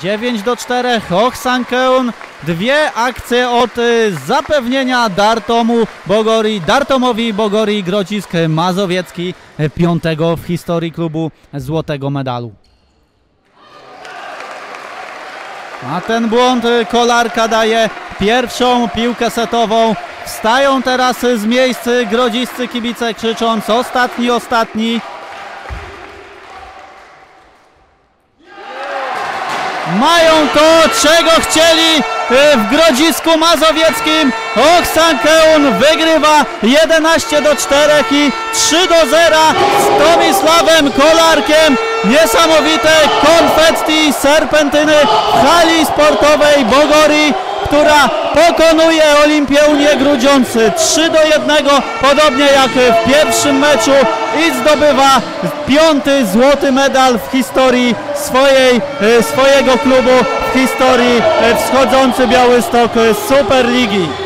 9 do 4 Hochsankeun. Dwie akcje od y, zapewnienia Dartomu Bogori, Dartomowi Bogori Grodzisk Mazowiecki y, piątego w historii klubu złotego medalu. A ten błąd y, Kolarka daje pierwszą piłkę setową. Wstają teraz z miejsc grodziscy kibice krzycząc ostatni, ostatni. Mają to, czego chcieli y, w Grodzisku Mazowieckim. Oksankeun wygrywa 11 do 4 i 3 do 0 z Tomisławem Kolarkiem. Niesamowite konfetti serpentyny w hali sportowej Bogori, która pokonuje Olimpię Unię Grudziący 3 do 1, podobnie jak w pierwszym meczu i zdobywa piąty złoty medal w historii swojej, e, swojego klubu, w historii e, wschodzący Białystok Superligi.